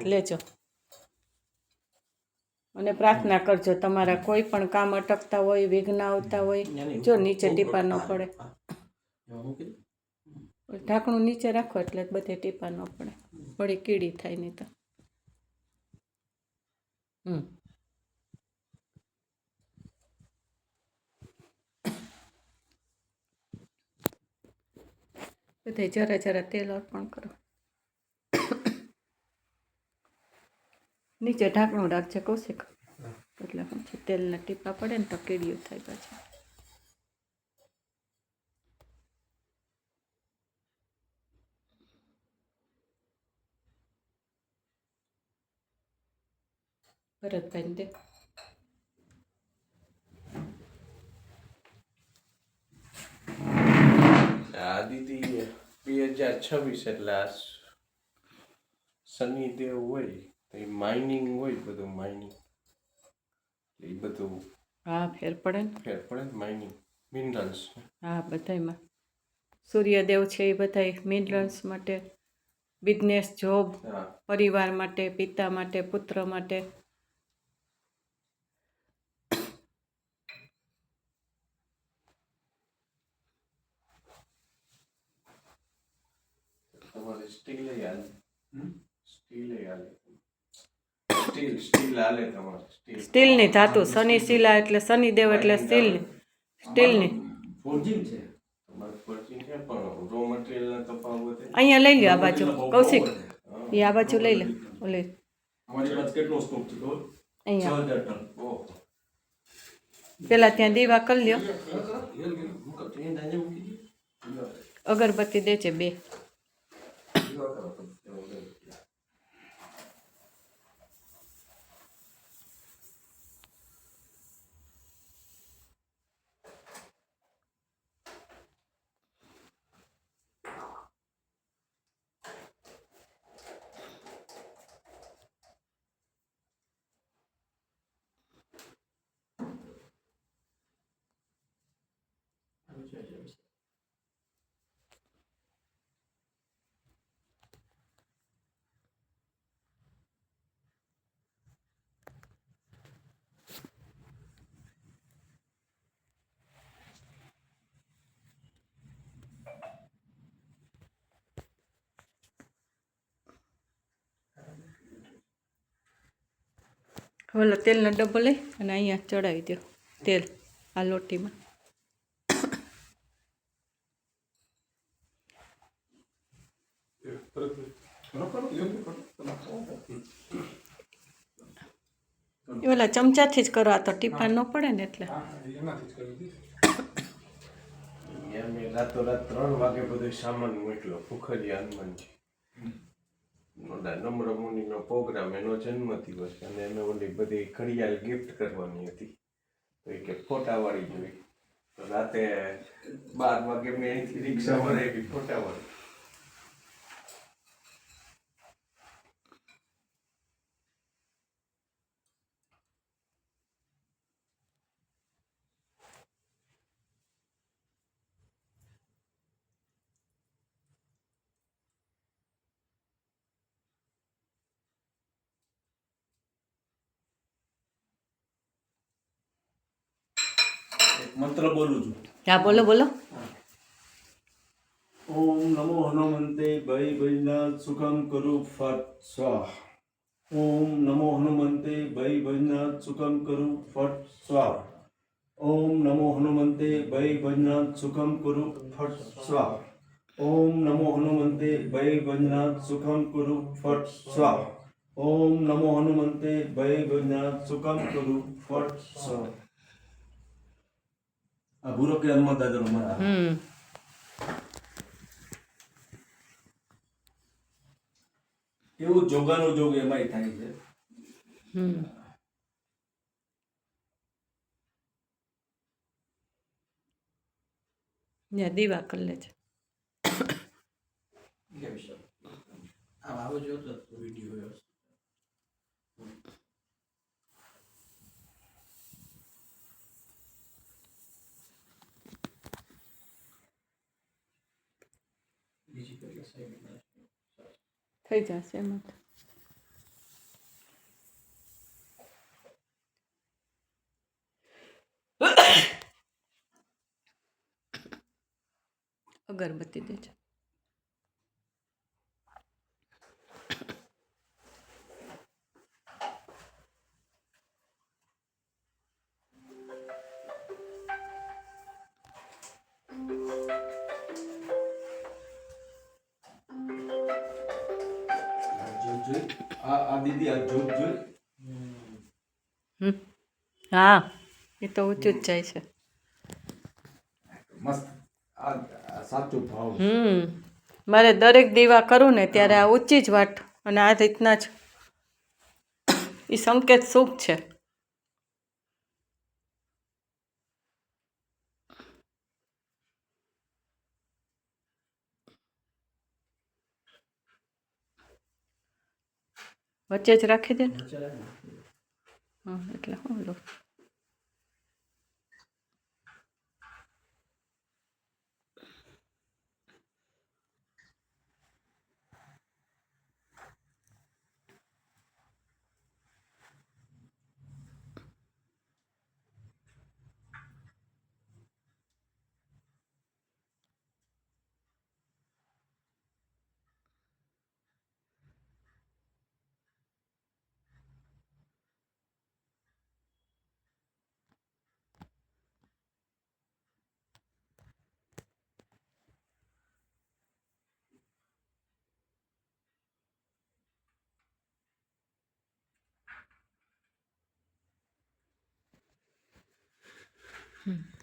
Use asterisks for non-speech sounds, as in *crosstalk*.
આશીર્વાદ લેજો. અને પ્રાર્થના કરજો તમારા કોઈ પણ કામ અટકતા હોય વિઘ્ન આવતા હોય જો નીચે ટીપા ન પડે. ઢાંકણું નીચે રાખો એટલે બધે ટીપા ન પડે. વળી કીડી થાય નહીં તો. હમ. *coughs* બધે જરા જરા તેલ અર્પણ કરો. નીચે ઢાંકણું રાખજે કૌશિક. એટલે છે, તેલના ટીપા પડે ને તો કીડીયું થાય પાછી. ભરતભાઈ દે. આ દીદી બે હજાર છવ્વીસ એટલે આ શનિદેવ હોય. તો એ માઇનિંગ હોય બધું માઇનિંગ એ બધું હા ફેર પડે ને. ફેર પડે ને માઇનિંગ મિનરલ્સ હા બધાયમાં. સૂર્યદેવ છે એ બધાય મિનરલ્સ માટે બિઝનેસ જોબ પરિવાર માટે પિતા માટે પુત્ર માટે. તમારે સ્ટીલ આવે સ્ટીલ હાલે. સ્ટીલ સ્ટીલ હાલે તમારે સ્ટીલ. સ્ટીલની ધાતુ શનિ શિલા એટલે શનિદેવ એટલે સ્ટીલની. સ્ટીલની ફોર્જિંગ છે. છે અહીંયા લઈ લ્યો આ બાજુ. કૌશિક એ આ બાજુ લઈ લે. ઓલે અમારી પાસે કેટલો સ્કોપ છે ખબર? અહીંયા. પેલા ત્યાં દીવા કરી લ્યો. અગરબત્તી દે. દેજે બે. ઓલો તેલનો ડબ્બો લઈ અને અહીંયા ચડાવી દો તેલ આ લોટીમાં. ઓલા ચમચાથી જ કરો, આ તો ટીપા ન પડે ને એટલે. રાતોરાત ત્રણ વાગે બધો સામાન મોકલ્યો ફુખરિયા હનુમાનજી. ઓલા નમ્ર મુનિનો પ્રોગ્રામ એનો જન્મદિવસ અને એને ઓલી બધી ઘડિયાળ ગિફ્ટ કરવાની હતી. તો એ કે ફોટાવાળી જોઈ. તો રાતે બાર વાગે મેં અહીંથી રિક્ષા વરાવી ફોટાવાળી મંત્ર બોલું છું. હા બોલો બોલો. ઓમ નમો હનુમંતે ભય ભજના સુખમ કરુ ફટ સ્વાહ ઓમ નમો હનુમંતે ભય ભજના સુખમ કરુ ફટ સ્વાહ ઓમ નમો હનુમંતે ભય ભજના સુખમ કરુ ફટ સ્વાહ ઓમ નમો હનુમંતે ભય ભજના સુખમ કરુ ફટ સ્વાહ ઓમ નમો હનુમંતે ભય ભજના સુખમ કરુ ફટ સ્વાહ આ ભૂરો કે હનુમાન દાદાનો મંત્ર એવું જોગાનું જોગ એમાંય થાય છે. હમ. ત્યાં દીવા કરી આ આમ આવો જોતો વીડિયો થઈ જશે એમાં *coughs* અગરબત્તી દેજો જોઈ. આ આ દીદી આ જોત જોઈ. હમ. હા. એ તો ઊંચું જ જાય છે. મસ્ત. આ આ સાચો ભાવ હમ. મારે દરેક દીવા કરું ને ત્યારે આ ઊંચી જ વાટ અને આ રીતના જ. એ સંકેત શુભ છે. વચ્ચે જ રાખી દે. ને હા એટલે હું લો હમ